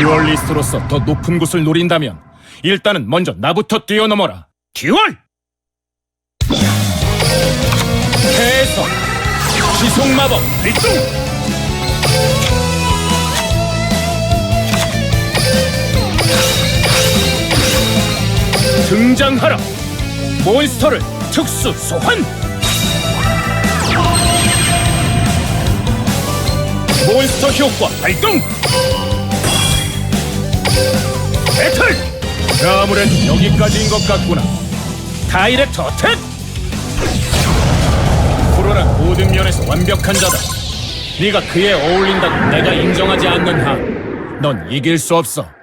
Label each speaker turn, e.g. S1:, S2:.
S1: 듀얼리스트로서 더 높은 곳을 노린다면 일단은 먼저 나부터 뛰어넘어라. 듀얼! 해석 지속 마법 발동! 등장하라! 몬스터를 특수 소환! 몬스터 효과 발동! 아무래도 여기까지인 것 같구나. 다이렉트 어택! 프로란 모든 면에서 완벽한 자다. 네가 그에 어울린다고 내가 인정하지 않는 한, 넌 이길 수 없어.